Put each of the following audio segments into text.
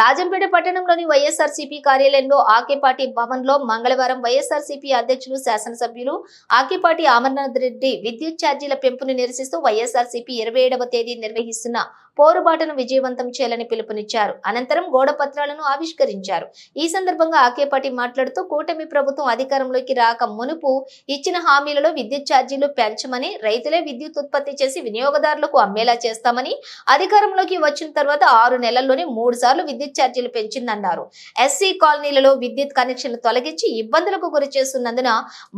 రాజంపేట పట్టణంలోని వైఎస్ఆర్సీపీ కార్యాలయంలో ఆకేపాటి భవన్లో మంగళవారం వైఎస్ఆర్సీపీ అధ్యక్షులు శాసనసభ్యులు ఆకేపాటి అమర్నాథ్ రెడ్డి విద్యుత్ ఛార్జీల పెంపును నిరసిస్తూ వైఎస్ఆర్సీపీ ఇరవై ఏడవ తేదీ నిర్వహిస్తున్న పోరుబాటును విజయవంతం చేయాలని పిలుపునిచ్చారు. అనంతరం గోడపత్రాలను ఆవిష్కరించారు. ఈ సందర్భంగా ఆకేపాటి మాట్లాడుతూ కూటమి ప్రభుత్వం అధికారంలోకి రాక మునుపు ఇచ్చిన హామీలలో విద్యుత్ ఛార్జీలు పెంచమని రైతులే విద్యుత్ ఉత్పత్తి చేసి వినియోగదారులకు అమ్మేలా చేస్తామని అధికారంలోకి వచ్చిన తర్వాత ఆరు నెలల్లోనే మూడు సార్లు విద్యుత్ ఛార్జీలు పెంచిందన్నారు. ఎస్సీ కాలనీలలో విద్యుత్ కనెక్షన్లు తొలగించి ఇబ్బందులకు గురి చేస్తున్నందున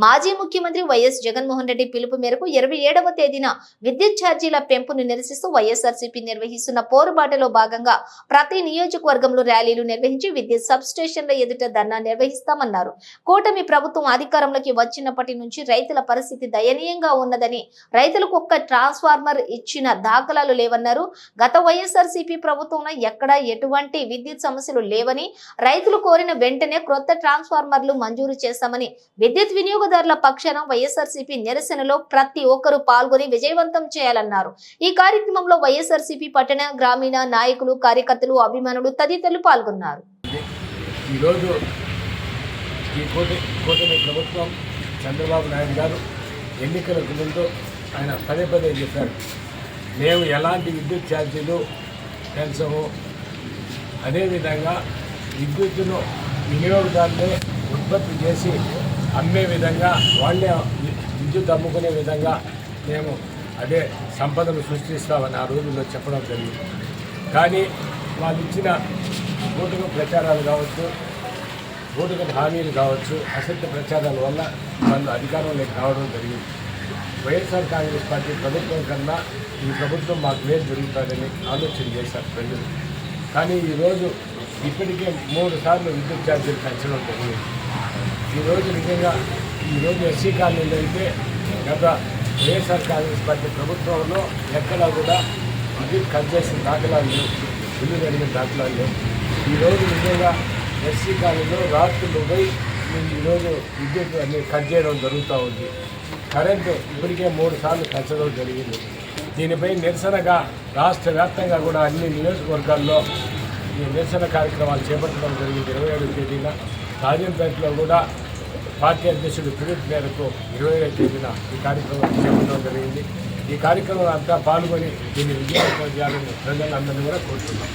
మాజీ ముఖ్యమంత్రి వైఎస్ జగన్మోహన్ రెడ్డి పిలుపు మేరకు ఇరవై ఏడవ తేదీన విద్యుత్ ఛార్జీల పెంపును నిరసిస్తూ వైఎస్ఆర్సీపీ నిర్వహిస్తున్న పోరుబాటలో భాగంగా ప్రతి నియోజకవర్గంలో ర్యాలీలు నిర్వహించి విద్యుత్ సబ్స్టేషన్ల ఎదుట ధర్నా నిర్వహిస్తామన్నారు. కూటమి ప్రభుత్వం అధికారంలోకి వచ్చినప్పటి నుంచి రైతుల పరిస్థితి దయనీయంగా ఉన్నదని రైతులకు ఒక్క ట్రాన్స్ఫార్మర్ ఇచ్చిన దాఖలాలు లేవన్నారు. గత వైఎస్ఆర్సీపీ ప్రభుత్వంలో ఎక్కడా ఎటువంటి విద్యుత్ సమస్యలు లేవని రైతులు కోరిన వెంటనే క్రొత్త ట్రాన్స్ఫార్మర్లు మంజూరు చేస్తామని విద్యుత్ వినియోగదారుల పక్షాన వైఎస్ఆర్సీపీ నిరసనలో ప్రతి ఒక్కరూ పాల్గొని విజయవంతం చేయాలన్నారు. ఈ కార్యక్రమంలో వైఎస్ఆర్సీపీ పట్టణ గ్రామీణ నాయకులు కార్యకర్తలు అభిమానులు తదితరులు పాల్గొన్నారు. ఈరోజు ఈ కూటమి ప్రభుత్వం చంద్రబాబు నాయుడు గారు ఎన్నికలకు ముందు ఆయన పదే పదే చెప్పారు మేము ఎలాంటి విద్యుత్ ఛార్జీలు పెంచము? అదేవిధంగా విద్యుత్తును వినియోగదారులే ఉత్పత్తి చేసి అమ్మే విధంగా వాళ్ళే విద్యుత్ అమ్ముకునే విధంగా మేము అదే సంపదను సృష్టిస్తామని ఆ రోజుల్లో చెప్పడం జరిగింది. కానీ వాళ్ళు ఇచ్చిన కూటమి ప్రచారాలు కావచ్చు ఓటుకు హామీలు కావచ్చు అసత్య ప్రచారాల వల్ల వాళ్ళు అధికారంలోకి రావడం జరిగింది. వైఎస్ఆర్ కాంగ్రెస్ పార్టీ ప్రభుత్వం కన్నా ఈ ప్రభుత్వం మాకు మేలు జరుగుతుందని ఆలోచన చేశారు ప్రజలు. కానీ ఈరోజు ఇప్పటికే మూడు సార్లు విద్యుత్ ఛార్జీలు పెంచడం జరిగింది. ఈరోజు నిజంగా ఈరోజు ఎస్సీ కాలనీలో అయితే గత వైఎస్ఆర్ కాంగ్రెస్ పార్టీ ప్రభుత్వంలో ఎక్కడా కూడా విద్యుత్ కట్ చేసిన దాఖలాలు లేవు. బిల్లు జరిగిన దాఖలాలు లేవు. ఈరోజు నిజంగా ఎస్సీ కాలనీలో రాత్రులు పోయి ఈరోజు విద్యుత్ అన్ని కట్ చేయడం జరుగుతూ ఉంది. కరెంటు ఇప్పటికే మూడు సార్లు పెంచడం జరిగింది. దీనిపై నిరసనగా రాష్ట్ర వ్యాప్తంగా కూడా అన్ని నియోజకవర్గాల్లో ఈ నిరసన కార్యక్రమాలు చేపట్టడం జరిగింది. ఇరవై ఏడు తేదీన రాజంపేటలో కూడా పార్టీ అధ్యక్షుడు పిలుపు మేరకు ఇరవై తేదీన ఈ కార్యక్రమం చేపట్టడం జరిగింది. ఈ కార్యక్రమంలో అంతా పాల్గొని దీన్ని విజయవంతం చేయాలని ప్రజలందరినీ కూడా కోరుతున్నాం.